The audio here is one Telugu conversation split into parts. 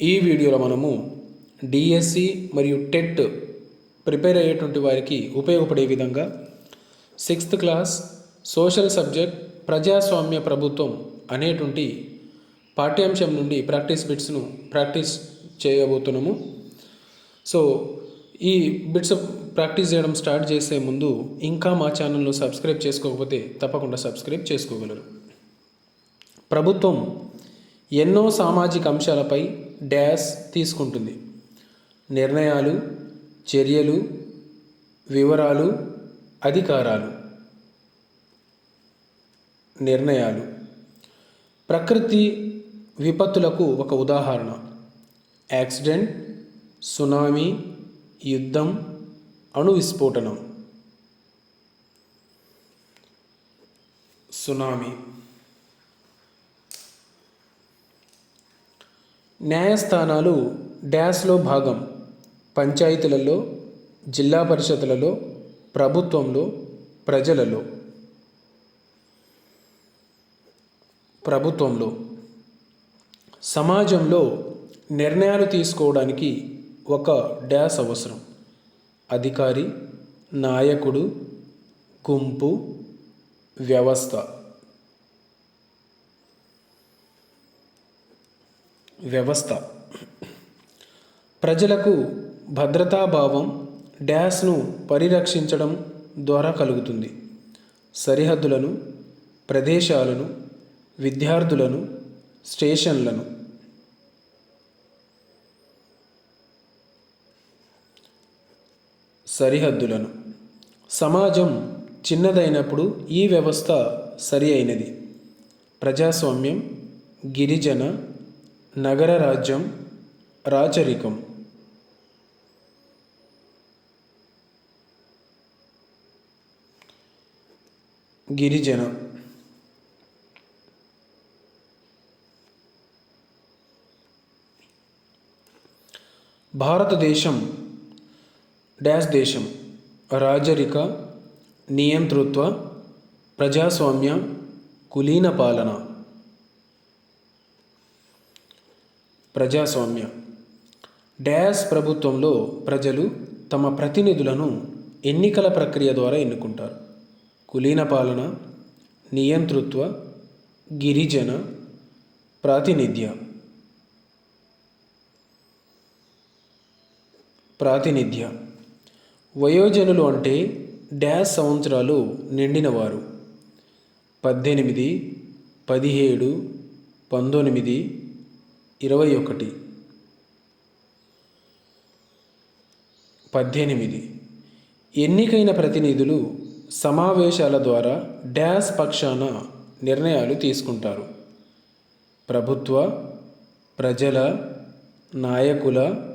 ఈ వీడియోలో మనము డిఎస్సి మరియు టెట్ ప్రిపేర్ అయ్యేటువంటి వారికి ఉపయోగపడే విధంగా సిక్స్త్ క్లాస్ సోషల్ సబ్జెక్ట్ ప్రజాస్వామ్య ప్రభుత్వం అనేటువంటి పాఠ్యాంశం నుండి ప్రాక్టీస్ బిట్స్ను ప్రాక్టీస్ చేయబోతున్నాము. సో ఈ బిట్స్ ప్రాక్టీస్ చేయడం స్టార్ట్ చేసే ముందు ఇంకా మా ఛానల్ను సబ్స్క్రైబ్ చేసుకోకపోతే తప్పకుండా సబ్స్క్రైబ్ చేసుకోగలరు. ప్రభుత్వం ఎన్నో సామాజిక అంశాలపై డ్యాష్ తీసుకుంటుంది. నిర్ణయాలు చర్యలు వివరాలు అధికారాలు. నిర్ణయాలు. ప్రకృతి విపత్తులకు ఒక ఉదాహరణ. యాక్సిడెంట్ సునామీ యుద్ధం అణు విస్ఫోటనం. సునామీ. న్యాయస్థానాలు డ్యాష్లో భాగం. పంచాయతీలలో జిల్లా పరిషత్లలో ప్రభుత్వంలో ప్రజలలో. ప్రభుత్వంలో. సమాజంలో నిర్ణయాలు తీసుకోవడానికి ఒక డ్యాష్ అవసరం. అధికారి నాయకుడు గుంపు వ్యవస్థ. వ్యవస్థ. ప్రజలకు భద్రతాభావం డ్యాష్ను పరిరక్షించడం ద్వారా కలుగుతుంది. సరిహద్దులను ప్రదేశాలను విద్యార్థులను స్టేషన్లను. సరిహద్దులను. సమాజం చిన్నదైనప్పుడు ఈ వ్యవస్థ సరి అయినది. ప్రజాస్వామ్యం గిరిజన నగర రాజ్యం రాచరికం. గిరిజన. భారతదేశం డాష్ దేశం. రాజరిక నియంతృత్వ ప్రజాస్వామ్య కులీన పాలన. ప్రజాస్వామ్య. డయాస్ ప్రభుత్వంలో ప్రజలు తమ ప్రతినిధులను ఎన్నికల ప్రక్రియ ద్వారా ఎన్నుకుంటారు. కులీన పాలన నియంతృత్వ గిరిజన ప్రాతినిధ్య. ప్రాతినిధ్య. వయోజనులు అంటే డ్యాష్ సంవత్సరాలు నిండినవారు. పద్దెనిమిది పదిహేడు పంతొమ్మిది ఇరవై ఒకటి. పద్దెనిమిది. ఎన్నికైన ప్రతినిధులు సమావేశాల ద్వారా డ్యాష్ పక్షాన నిర్ణయాలు తీసుకుంటారు. ప్రభుత్వ ప్రజల నాయకుల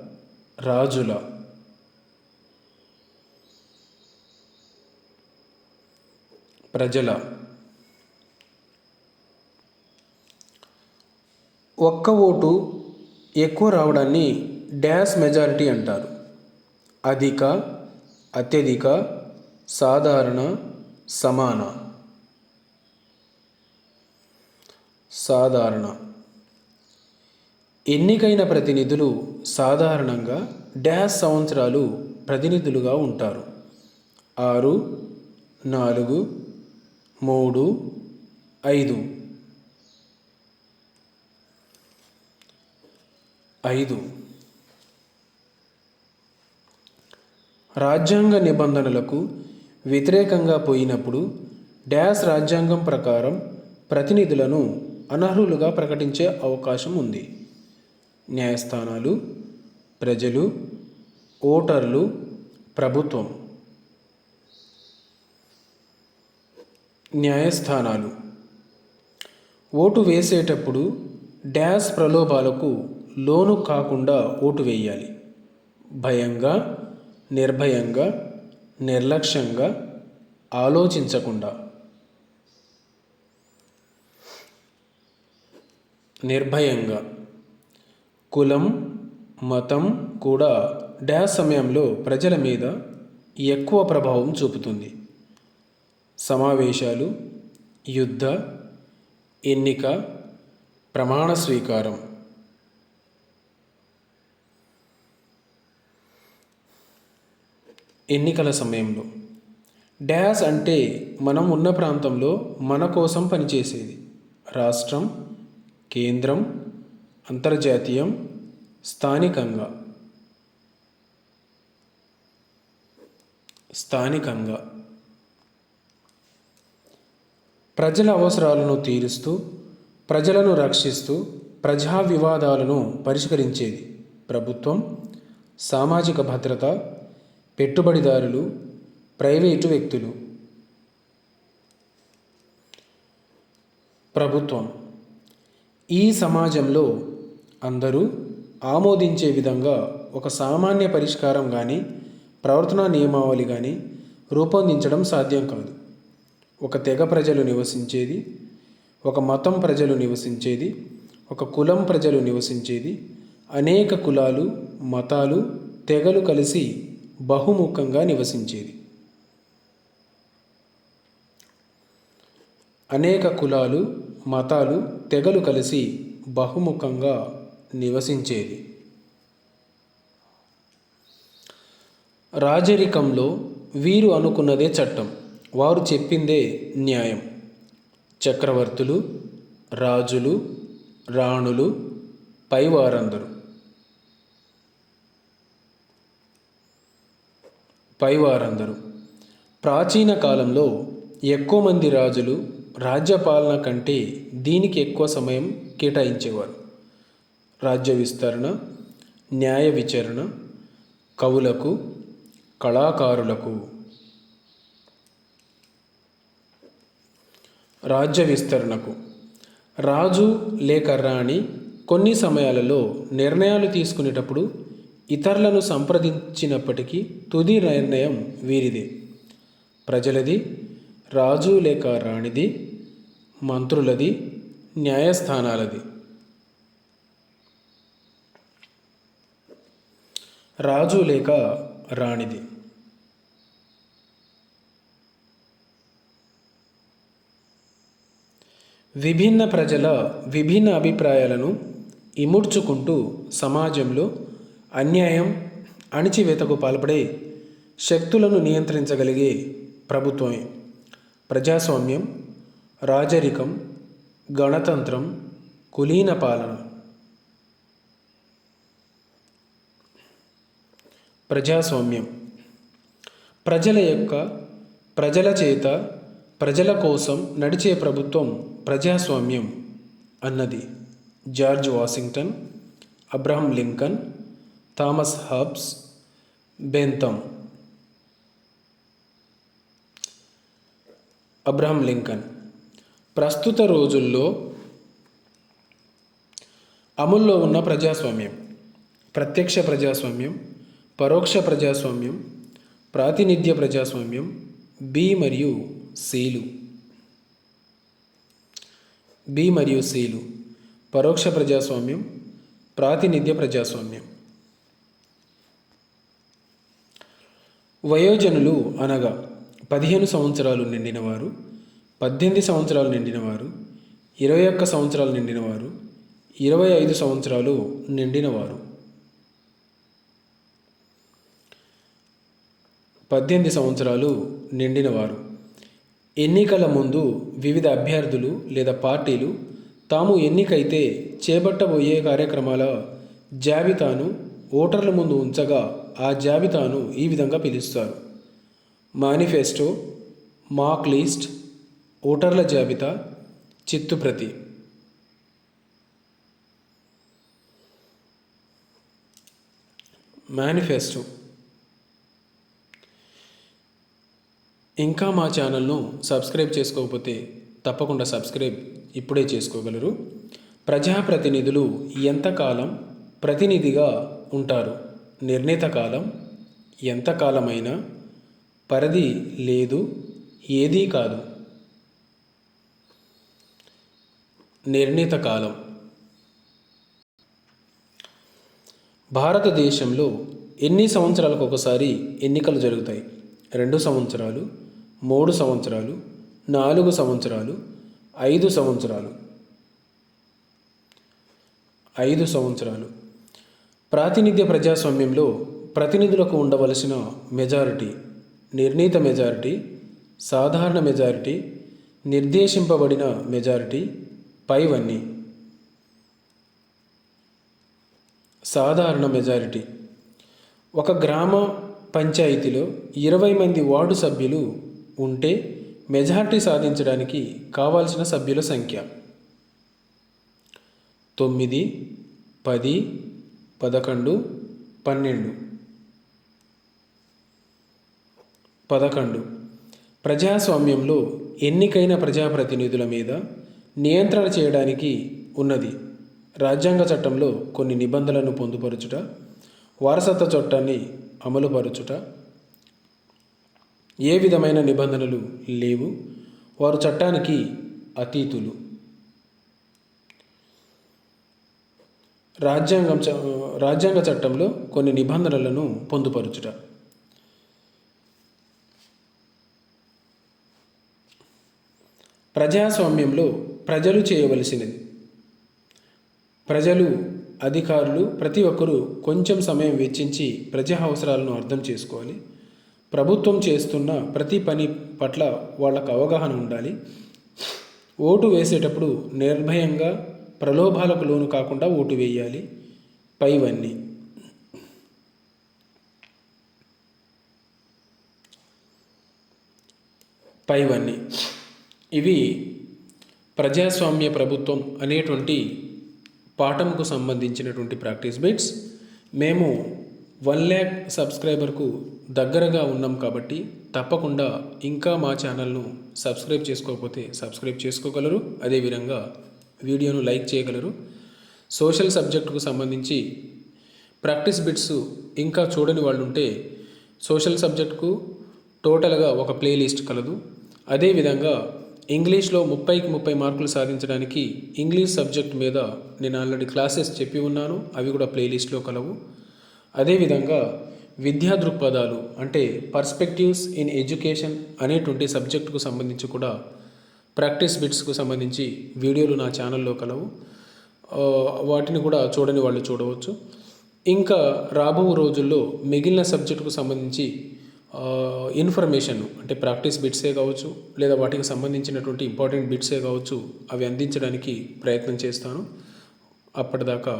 రాజుల. ప్రజల. ఒక్క ఓటు ఎక్కువ రావడాన్ని డ్యాష్ మెజారిటీ అంటారు. అధిక అత్యధిక సాధారణ సమాన. సాధారణ. ఎన్నికైన ప్రతినిధులు సాధారణంగా డ్యాష్ సంవత్సరాలు ప్రతినిధులుగా ఉంటారు. ఆరు నాలుగు మూడు ఐదు. ఐదు. రాజ్యాంగ నిబంధనలకు వ్యతిరేకంగా పోయినప్పుడు డ్యాష్ రాజ్యాంగం ప్రకారం ప్రతినిధులను అనర్హులుగా ప్రకటించే అవకాశం ఉంది. న్యాయస్థానాలు ప్రజలు ఓటర్లు ప్రభుత్వం. న్యాయస్థానాలు. ఓటు వేసేటప్పుడు డ్యాష్ ప్రలోభాలకు లోను కాకుండా ఓటు వేయాలి. భయంగా నిర్భయంగా నిర్లక్ష్యంగా ఆలోచించకుండా. నిర్భయంగా. కులం మతం కూడా డ్యాష్ సమయంలో ప్రజల మీద ఎక్కువ ప్రభావం చూపుతుంది. సమావేశాలు యుద్ధ ఎన్నిక ప్రమాణ స్వీకారం. ఎన్నికల సమయంలో. డ్యాస్ అంటే మనం ఉన్న ప్రాంతంలో మన కోసం పనిచేసేది. రాష్ట్రం కేంద్రం అంతర్జాతీయం స్థానికంగా. స్థానికంగా. ప్రజల అవసరాలను తీరుస్తూ ప్రజలను రక్షిస్తూ ప్రజా వివాదాలను పరిష్కరించేది. ప్రభుత్వం సామాజిక భద్రత పెట్టుబడిదారులు ప్రైవేటు వ్యక్తులు. ప్రభుత్వం. ఈ సమాజంలో అందరూ ఆమోదించే విధంగా ఒక సామాన్య పరిష్కారం కానీ ప్రవర్తనా నియమావళి కానీ రూపొందించడం సాధ్యం కాదు. ఒక తెగ ప్రజలు నివసించేది ఒక మతం ప్రజలు నివసించేది ఒక కులం ప్రజలు నివసించేది అనేక కులాలు మతాలు తెగలు కలిసి బహుముఖంగా నివసించేది. అనేక కులాలు మతాలు తెగలు కలిసి బహుముఖంగా నివసించేది. రాజరికంలో వీరు అనుకున్నదే చట్టం వారు చెప్పిందే న్యాయం. చక్రవర్తులు రాజులు రాణులు పైవారందరూ. పైవారందరూ. ప్రాచీన కాలంలో ఎక్కువ మంది రాజులు రాజ్యపాలన కంటే దీనికి ఎక్కువ సమయం కేటాయించేవారు. రాజ్య విస్తరణ న్యాయ విచారణ కవులకు కళాకారులకు. రాజ్య విస్తరణకు. రాజు లేక రాణి కొన్ని సమయాలలో నిర్ణయాలు తీసుకునేటప్పుడు ఇతరులను సంప్రదించినప్పటికీ తుది నిర్ణయం వీరిదే. ప్రజలది రాజు లేక రాణిది మంత్రులది న్యాయస్థానాలది. రాజు లేక రాణిది. విభిన్న ప్రజల విభిన్న అభిప్రాయాలను ఇముడ్చుకుంటూ సమాజంలో అన్యాయం అణిచివేతకు పాల్పడే శక్తులను నియంత్రించగలిగే ప్రభుత్వమే. ప్రజాస్వామ్యం రాజరికం గణతంత్రం కులీన పాలన. ప్రజాస్వామ్యం. ప్రజల యొక్క ప్రజల చేత ప్రజల కోసం నడిచే ప్రభుత్వం ప్రజాస్వామ్యం అన్నది. George Washington Abraham Lincoln Thomas Hobbes Bentham Abraham Lincoln ప్రస్తుత రోజుల్లో అమల్లో ఉన్న ప్రజాస్వామ్యం ప్రత్యక్ష ప్రజాస్వామ్యం పరోక్ష ప్రజాస్వామ్యం ప్రాతినిధ్య ప్రజాస్వామ్యం బి మరియు సీలు బి మరియు సీలు పరోక్ష ప్రజాస్వామ్యం ప్రాతినిధ్య ప్రజాస్వామ్యం. వయోజనులు అనగా పదిహేను సంవత్సరాలు నిండినవారు పద్దెనిమిది సంవత్సరాలు నిండినవారు ఇరవై ఒక్క సంవత్సరాలు నిండినవారు ఇరవై ఐదు సంవత్సరాలు నిండినవారు. పద్దెనిమిది సంవత్సరాలు నిండినవారు. ఎన్నికల ముందు వివిధ అభ్యర్థులు లేదా పార్టీలు తాము ఎన్నికైతే చేపట్టబోయే కార్యక్రమాల జాబితాను ఓటర్ల ముందు ఉంచగా ఆ జాబితాను ఈ విధంగా పిలుస్తారు. మేనిఫెస్టో మాక్ లిస్ట్ ఓటర్ల జాబితా చిత్తుప్రతి. మేనిఫెస్టో. ఇంకా మా ఛానల్ను సబ్స్క్రైబ్ చేసుకోకపోతే తప్పకుండా సబ్స్క్రైబ్ ఇప్పుడే చేసుకోగలరు. ప్రజాప్రతినిధులు ఎంతకాలం ప్రతినిధిగా ఉంటారు? నిర్ణీత కాలం ఎంతకాలమైనా పరిధి లేదు ఏదీ కాదు. నిర్ణీత కాలం. భారతదేశంలో ఎన్ని సంవత్సరాలకు ఒకసారి ఎన్నికలు జరుగుతాయి? రెండు సంవత్సరాలు మూడు సంవత్సరాలు నాలుగు సంవత్సరాలు ఐదు సంవత్సరాలు. ఐదు సంవత్సరాలు. ప్రాతినిధ్య ప్రజాస్వామ్యంలో ప్రతినిధులకు ఉండవలసిన మెజారిటీ నిర్ణీత మెజారిటీ సాధారణ మెజారిటీ నిర్దేశింపబడిన మెజారిటీ పైవన్నీ. సాధారణ మెజారిటీ. ఒక గ్రామ పంచాయతీలో ఇరవై మంది వార్డు సభ్యులు ఉంటే మెజారిటీ సాధించడానికి కావాల్సిన సభ్యుల సంఖ్య. తొమ్మిది పది పదకొండు పన్నెండు. పదకొండు. ప్రజాస్వామ్యంలో ఎన్నికైన ప్రజాప్రతినిధుల మీద నియంత్రణ చేయడానికి ఉన్నది. రాజ్యాంగ చట్టంలో కొన్ని నిబంధనలను పొందుపరచుట వారసత్వ చట్టాన్ని అమలుపరచుట. ఏ విధమైన నిబంధనలు లేవు. వారు చట్టానికి అతీతులు. రాజ్యాంగం చ- రాజ్యాంగ చట్టంలో కొన్ని నిబంధనలను పొందుపరచుట. ప్రజాస్వామ్యంలో ప్రజలు చేయవలసినది. ప్రజలు అధికారులు ప్రతి ఒక్కరూ కొంచెం సమయం వెచ్చించి ప్రజా అవసరాలను అర్థం చేసుకోవాలి. ప్రభుత్వం చేస్తున్న ప్రతి పని పట్ల వాళ్ళకు అవగాహన ఉండాలి. ఓటు వేసేటప్పుడు నిర్భయంగా ప్రలోభాలకు లోను కాకుండా ఓటు వేయాలి. పైవన్నీ. పైవన్నీ. ఇవి ప్రజాస్వామ్య ప్రభుత్వం అనేటువంటి పాఠంకు సంబంధించినటువంటి ప్రాక్టీస్ బిట్స్. మేము వన్ ల్యాక్ సబ్స్క్రైబర్కు దగ్గరగా ఉన్నాం కాబట్టి తప్పకుండా ఇంకా మా ఛానల్ను సబ్స్క్రైబ్ చేసుకోకపోతే సబ్స్క్రైబ్ చేసుకోగలరు. అదేవిధంగా వీడియోను లైక్ చేయగలరు. సోషల్ సబ్జెక్టుకు సంబంధించి ప్రాక్టీస్ బిట్స్ ఇంకా చూడని వాళ్ళు ఉంటే సోషల్ సబ్జెక్టుకు టోటల్గా ఒక ప్లేలిస్ట్ కలదు. అదేవిధంగా ఇంగ్లీష్లో ముప్పైకి ముప్పై మార్కులు సాధించడానికి ఇంగ్లీష్ సబ్జెక్ట్ మీద నేను ఆల్రెడీ క్లాసెస్ చెప్పి ఉన్నాను. అవి కూడా ప్లేలిస్ట్లో కలవు. అదేవిధంగా విద్యా దృక్పథాలు అంటే పర్స్పెక్టివ్స్ ఇన్ ఎడ్యుకేషన్ అనేటువంటి సబ్జెక్టుకు సంబంధించి కూడా ప్రాక్టీస్ బిట్స్కు సంబంధించి వీడియోలు నా ఛానల్లో కలవు. వాటిని కూడా చూడని వాళ్ళు చూడవచ్చు. ఇంకా రాబో రోజుల్లో మిగిలిన సబ్జెక్టుకు సంబంధించి ఇన్ఫర్మేషన్ అంటే ప్రాక్టీస్ బిట్సే కావచ్చు లేదా వాటికి సంబంధించినటువంటి ఇంపార్టెంట్ బిట్సే కావచ్చు అవి అందించడానికి ప్రయత్నం చేస్తాను. అప్పటిదాకా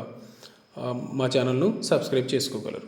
మా ఛానల్ను సబ్స్క్రైబ్ చేసుకోగలరు.